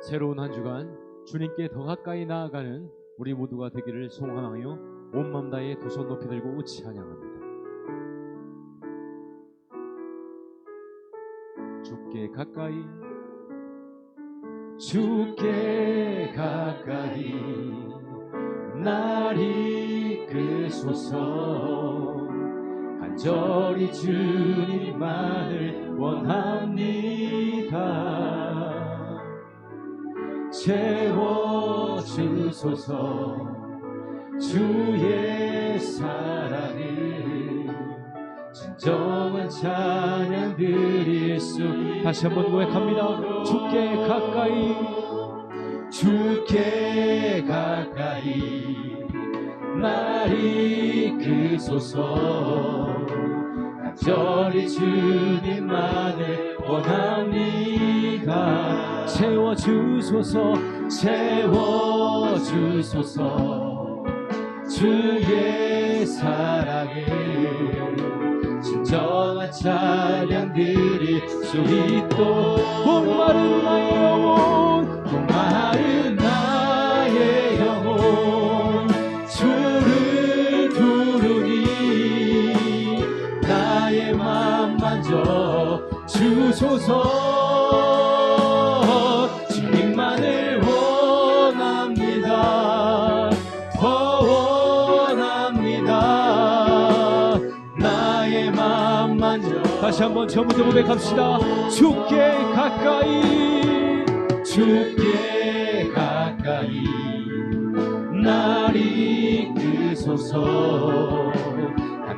새로운 한 주간 주님께 더 가까이 나아가는 우리 모두가 되기를 소원하며 온 마음 다해 두 손 높이 들고 찬양합니다. 주께 가까이 주께 가까이 날 이끄소서 간절히 주님만을 원합니다 채워주소서. 주의 사랑을 진정한 찬양 드릴 수 다시 한번 고백합니다. 주께 가까이 주께 가까이 날 이끄소서 간절히 주님만을 원합니다. 채워주소서 채워주소서. 주의 사랑을 진정한 찬양 드릴 수 있도록. 목마른 나의 영혼 맘 만져 주소서. 주님만을 원합니다. 더 원합니다. 나의 맘 만져. 다시 한번 처음부터 고백합시다. 주께 가까이. 주께 가까이. 날 이끄소서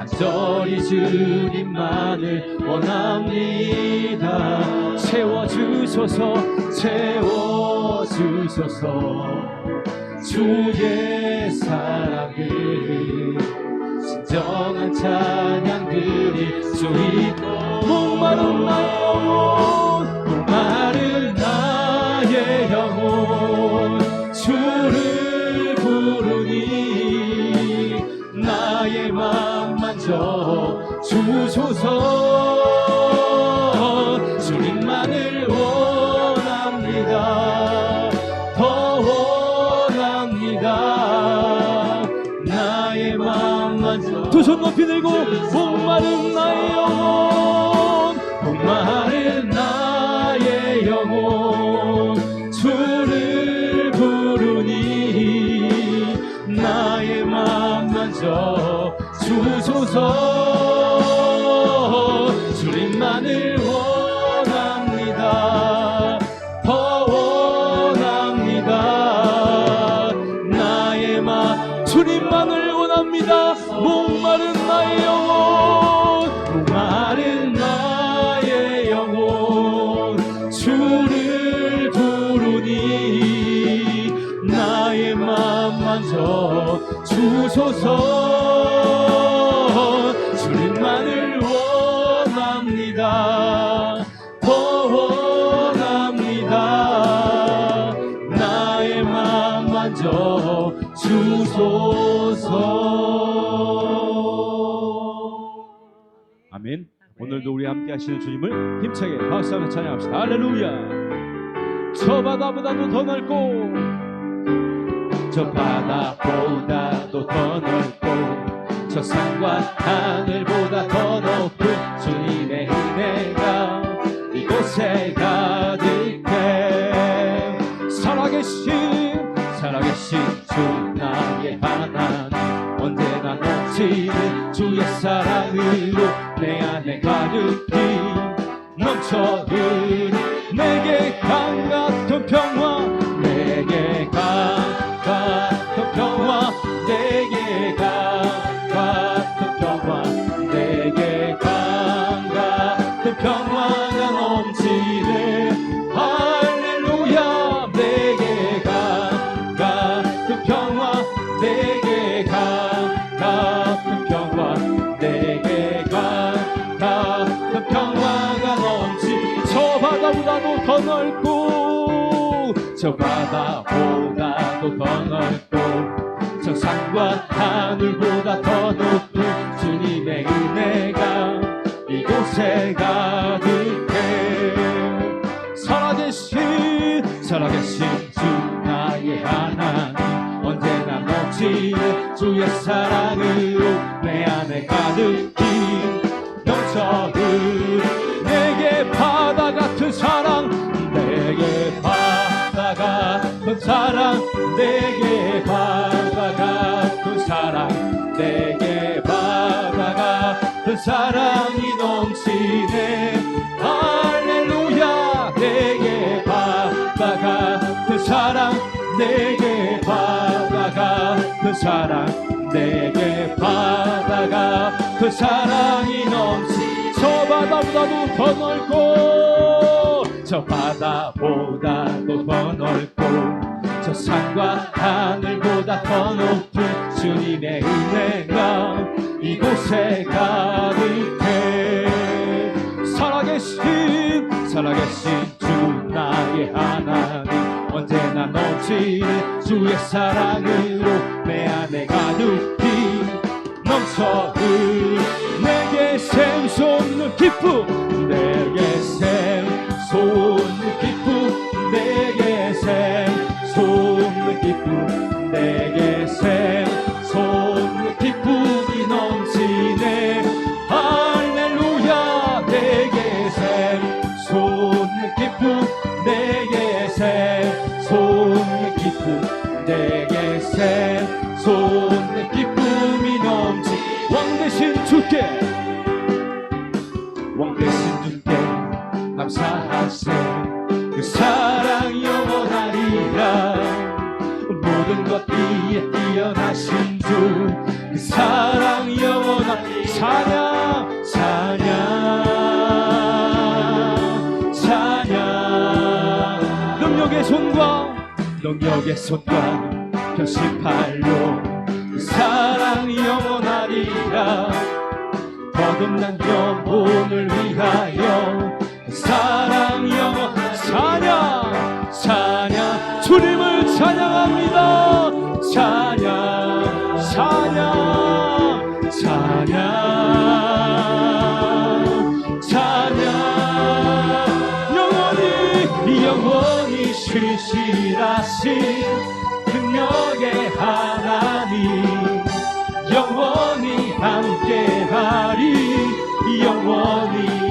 간절히 주님만을 원합니다. 채워주소서 채워주소서. 주의 사랑을 진정한 찬양 드릴 수 있도록 목마른 영혼 목마른 주소서 주님만을 원합니다. 더 원합니다. 나의 맘 만져 두손 높이 들고 목마른 나의 영혼. 목마른 나의 영혼. 주를 부르니 나의 맘 만져 주소서 주소서. 주님만을 원합니다. 더 원합니다. 나의 맘 만져 주소서. 아멘. 오늘도 우리 함께 하시는 주님을 힘차게 박수하며 찬양합시다. 할렐루야. 저 바다보다도 더 넓고 저 바다보다도 더 넓고 저 산과 하늘보다 더 높은 주님의 은혜가 이곳에 가득해. 살아계신 살아계신 주 나의 하나님. 언제나 넘치는 주의 사랑으로 내 안에 가득히 넘쳐흐르니 내게 강 같은 평화 내게 가깝은 평화 내게 가깝은 평화가 넘치. 저 바다보다도 더 넓고 저 바다보다도 더 넓고 저 산과 하늘보다 더 높은 주님의 은혜가 이곳에 가득해. 살아계신 살아계신 주 나의 하나님 넘치는 주의 사랑으로 내 안에 가득히 넘쳐 흐르 내게 바다 같은 사랑 내게 바다 같은 사랑 내게 바다 같은 사랑 내게 바다 같은 사랑이 넘치네. 할렐루야 내게 바다 같은 사랑 내게 바다 같은 사랑 내게 바다 같은 사랑이 넘치 저 바다보다도 더 넓고 저 바다보다도 더 넓고 저 산과 하늘보다 더 높은 주님의 은혜가 이곳에 가득해. 살아계신 살아계신 주 나의 하나님 언제나 넘치는 주의 사랑으로 내 안에 가득히 넘쳐 흐르 내게 샘솟는 기쁨 찬양 찬양 찬양. 능력의 손과 능력의 손과 편식팔로 그 사랑 영원하리라. 거듭난 영혼을 위하여 신실하신 능력의 하나님 영원히 함께하리. 영원히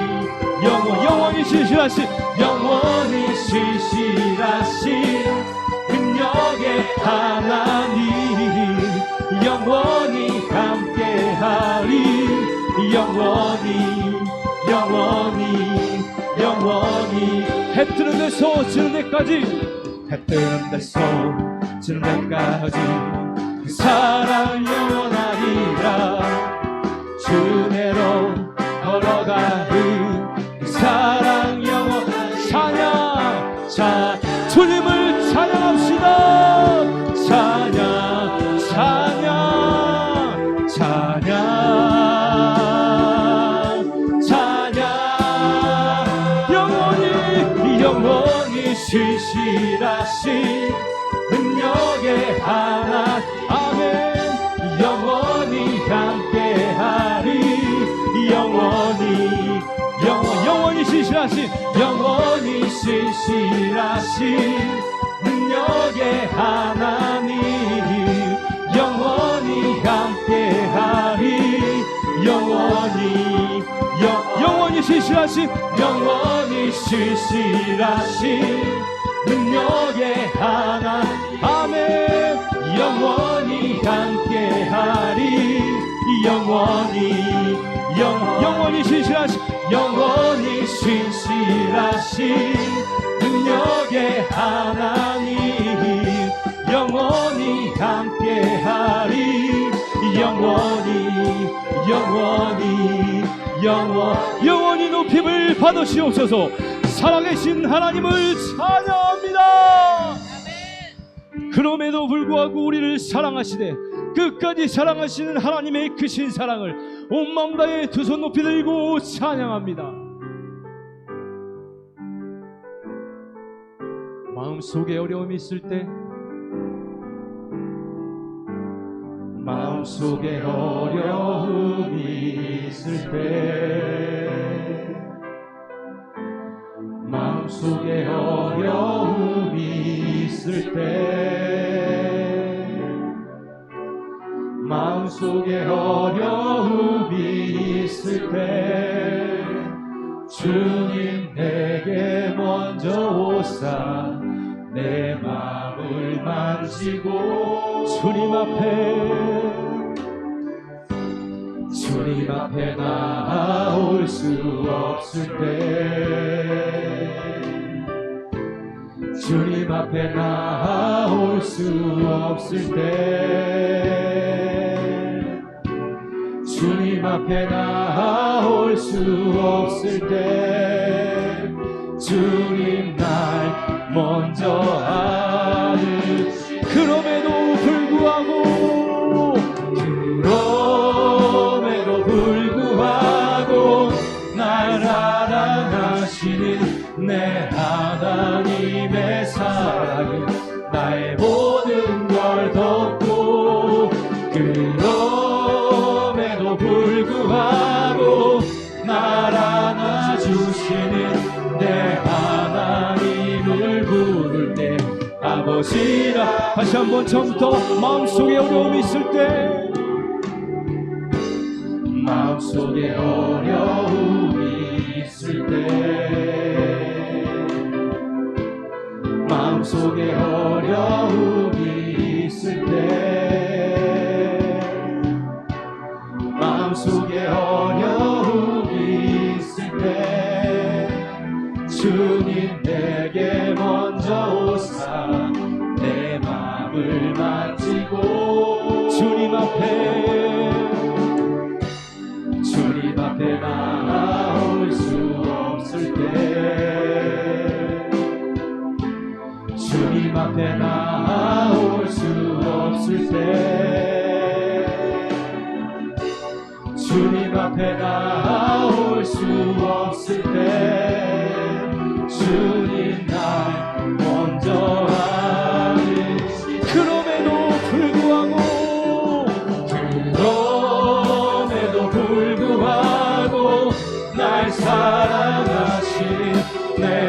영원 영원히 신실하신 영원히 신실하신 능력의 하나님 영원히 함께하리. 영원히 영원히 영원히. 해 뜨는 데서 지는 데까지 해 뜨는 데서 지는 데까지 그 사랑 영원하리라. 주내로 걸어가는 그 사랑 영원 찬양. 자 주님을 찬양합시다. 찬양 하나 아멘. 영원히 함께 하리. 영원히 영원 영원히 신실하신 영원히 신실하신 능력의 하나님. 영원히 함께 하리. 영원히 영, 영원히 신실하신 영원히 신실하신 능력의 하나 아멘 영원히 함께하리. 영원히 영, 영원히 신실하신 영원히 신실하신 능력의 하나님 영원히 함께하리. 영원히 영원히 영원 영원히 높임을 받으시옵소서. 살아계신 하나님을 찬양합니다 그럼에도 불구하고 우리를 사랑하시되 끝까지 사랑하시는 하나님의 크신 사랑을 온 마음 다해 두 손 높이 들고 찬양합니다. 마음속에 어려움이 있을 때 마음속에 어려움이 있을 때 마음속에 어려움이 있을 때 마음속에 어려움이 있을 때 주님 내게 먼저 오사 내 마음을 만지고 주님 앞에 주님 앞에 나올 수 없을 때 주님 앞에 나올 수 없을 때 주님 앞에 나올 수 없을 때 주님 날 먼저 아는 그럼에도 불구하고 그럼에도 불구하고 날 사랑하시는 내 하나님의 사랑은 나의 다시 한번 처음부터 마음속에 어려움이 있을 때. 마음속에 어려움이 있을 때. 마음속에 어려움이 있을 때 앞에 나올 수 없을 때 주님 날 먼저 아는 그럼에도 불구하고 그럼에도 불구하고 날 사랑하시는 내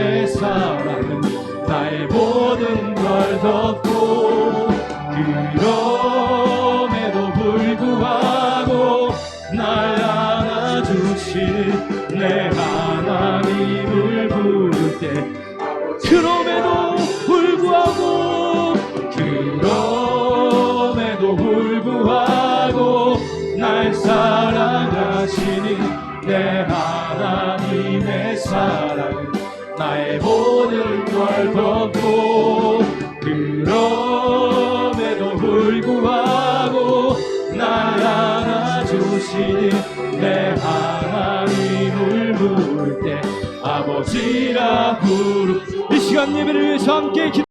하나님의 사랑은 나의 모든 걸 덮고 그럼에도 불구하고 날 안아주시는 내 하나님을 부를 때 그럼에도 불구하고 그럼에도 불구하고 날 사랑하시는 내 하나님 모든 걸 덮고 그럼에도 불구하고 날 안아주시는 내 하나님을 부를 때 아버지라 부르 이 시간 예배를 위해서 함께 기